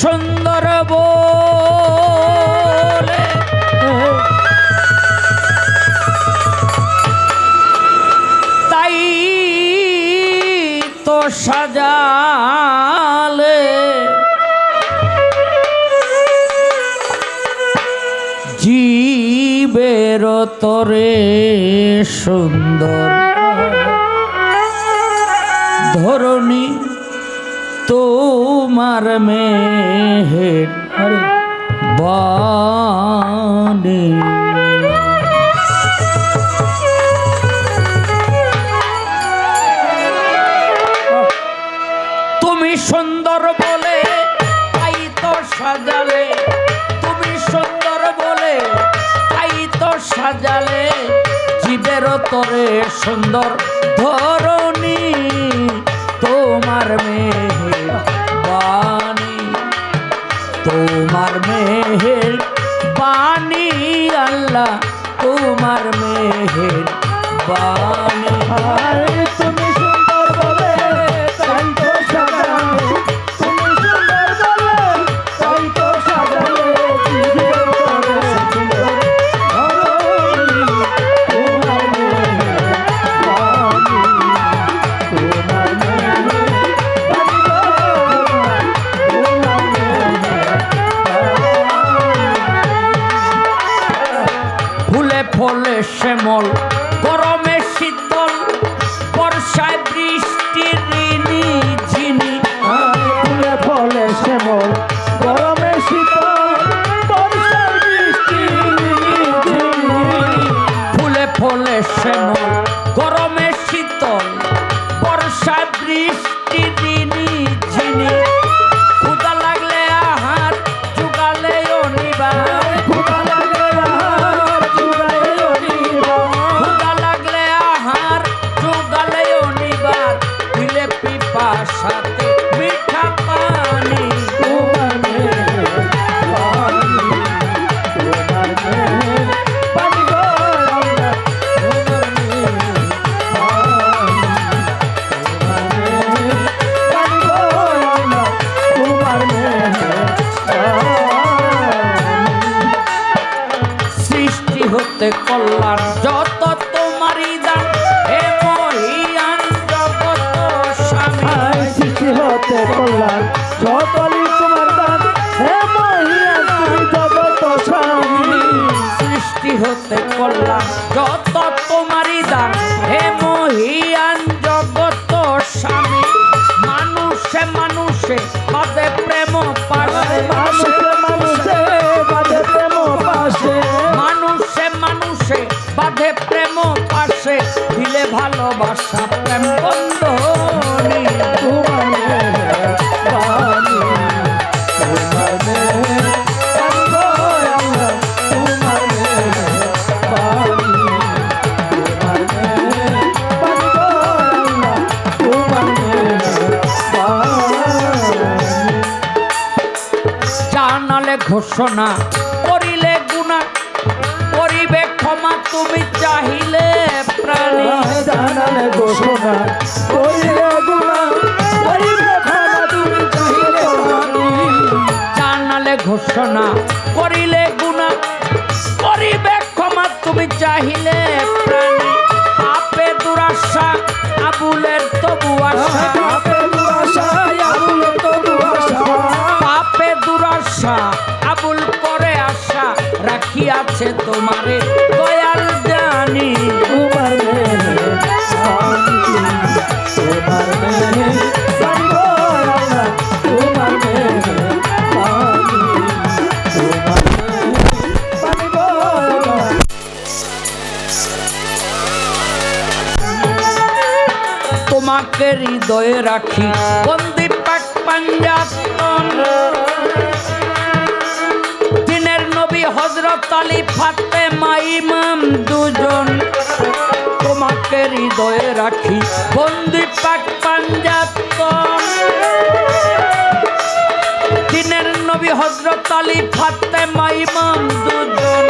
সুন্দর বলে। তাই তো সাজালে। জীবের তরে সুন্দর। ধরণী তোমার মেহের বাণী। তুমি সুন্দর বলে তাই তো সাজালে। তুমি সুন্দর বলে তাই তো সাজালে। জীবের তরে সুন্দর ধরণী মেহের বাণী আল্লাহ তোমার মেহের বাণী শ্যামল গরমে শীতল বর্ষার বৃষ্টি ফুলে ফলে শ্যামল যতলি তোমার দান সৃষ্টি হতে কল্যাণ জানালে ঘোষণা করিলে গুণা করিবে ক্ষমা তুমি চাহিলে প্রাণী। জানালে ঘোষণা করিলে গুণা করিবে ক্ষমা তুমি চাহিলে জানালে ঘোষণা করিলে গুণা করিবে ক্ষমা তুমি চাহিলে প্রাণী। আপে দুরাশা আবুলের তবু আশা। পাপে দুরাশা আবুল তবু আশা পাপে দুরাশা আবুল করে আশা রাখিয়াছে তোমারে। দয়াল জানি, তোমার তোমাকে হৃদয়ে রাখি। বন্দি পাক নবী হজরত আলী ফাতে মাইমাম দুজন। তোমাকে হৃদয়ে রাখি বন্দি পাক পাঞ্জাতন দিনের নবী হজরত আলী ফাতে মাইমাম দুজন।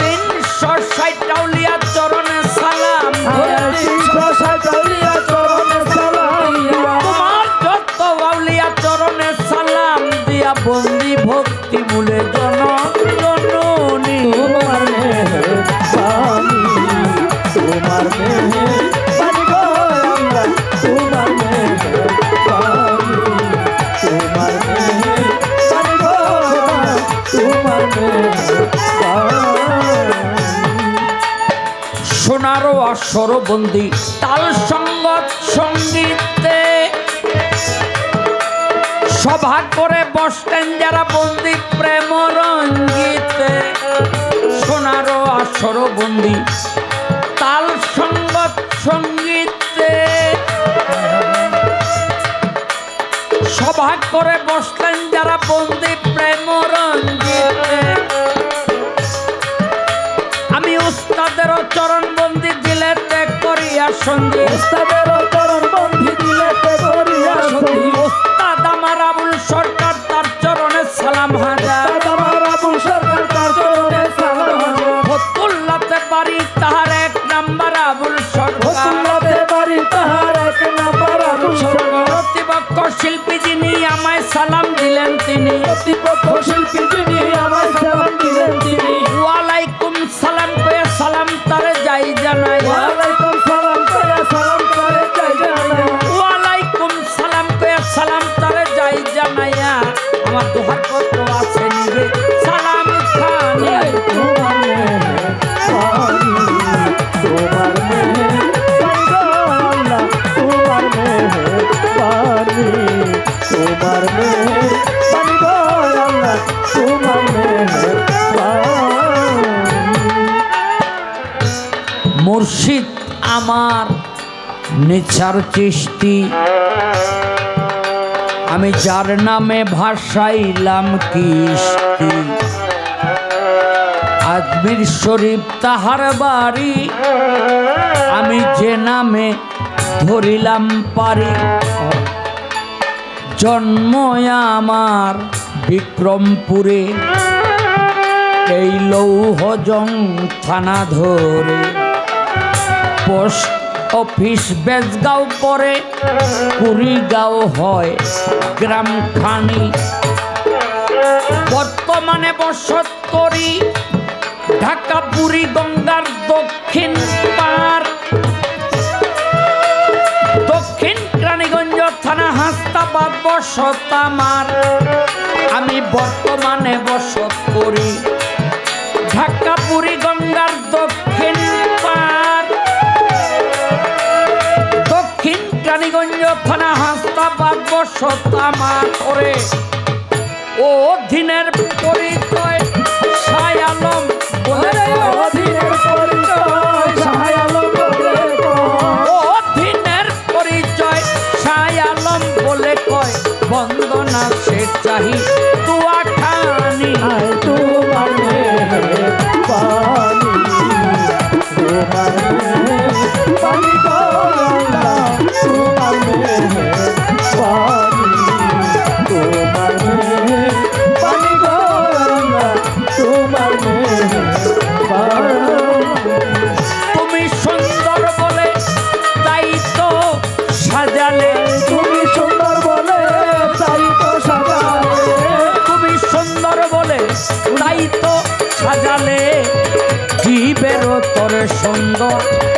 তিনশো ষাট আউলিয়া চরণে সালাম ধরে তিনশো ষাট আউলিয়া চরণে সালাইয়া তোমার যত আউলিয়া দয়া চরণে সালাম দিয়া বন্দি ভক্তি সোনারও তাল সঙ্গত সঙ্গীতে। সভা করে বসতেন যারা বন্দি প্রেম রঞ্জিতে সোনারও আসর বন্দি তাল সঙ্গত সঙ্গীতে। সভা করে বসলেন সন্ধি উস্তাদের চরণ বন্ধি দিলে করিয়া সন্ধি উস্তাদ আমার আবুল সরকার তার চরণে সালাম হাজার। উস্তাদ আমার সরকার তার চরণে সালাম হাজার। ফতুল্লাতে বাড়ি তাহার এক নাম্বার আবুল সরকার। বাড়ি তাহার এক নাম্বার আবুল সরকার। প্রতিপক্ষ শিল্পী যিনি আমায় সালাম দিলেন তিনি। প্রতিপক্ষ শিল্পী যিনি আমায় সালাম দিলেন তিনি। ওয়ালাইকুম সালাম করে সালাম তারে যাই জানাই। ওয়ালাইকুম মুর্শিদ আমার নেচার চিষ্টি। আমি যার নামে ভাসাইলাম কিস্তি। আজমির শরীফ তাহার বাড়ি। আমি যে নামে ধরিলাম পারি। জন্ম আমার বিক্রমপুরে। এই লৌহজং থানা ধরে পোস্ট অফিস বেজগাঁও পরে কুড়িগাঁও হয় গ্রাম গ্রামখানি। বর্তমানে বসত করি ঢাকা পুরী বসত আমার আমি বর্তমানে বসত করি ঢাকা পুরী গঙ্গার দক্ষিণ পার দক্ষিণ রানীগঞ্জ থানা হাস্তাবাদ বসত আমার করে ও দিনের পরিচয় বলে অধীনের বন্দনা সে চাহি সুন্দর